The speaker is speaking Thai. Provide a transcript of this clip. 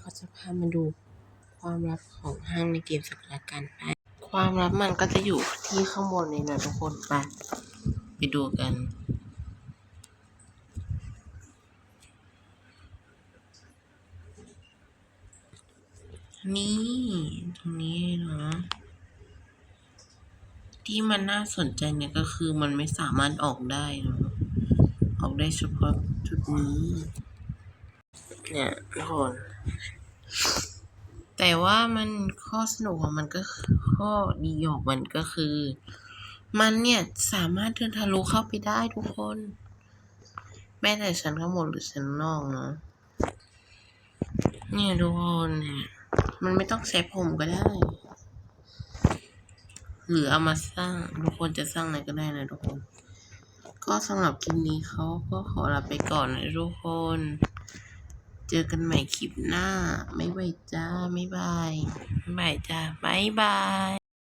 เขาจะพามาดูความลับของห้างในเกมสักละกันไป ความลับมันก็จะอยู่ที่ข้างบนนี้นะทุกคนไปไปดูกัน นี่ตรงนี้เนาะที่มันน่าสนใจเนี่ยก็คือมันไม่สามารถออกได้เนาะออกได้เฉพาะจุดนี้ เนี่ยทุกคนแต่ว่ามันข้อสนุกของมันก็ข้อดีของมันก็คือ มันเนี่ยสามารถเดินทะลุเข้าไปได้ทุกคน แม้แต่ชั้นข้างบนหรือชั้นนอกเนาะเนี่ยทุกคนเนี่ยมันไม่ต้องใช้ผมก็ได้ หรือเอามาสร้างทุกคนจะสร้างอะไรก็ได้นะทุกคน ก็สำหรับคลิปนี้เขาก็ขอลาไปก่อนนะทุกคน เจอกันใหม่คลิปหน้า ไม่ไหวจ้าไม่บายไม่จ้าบ๊ายบาย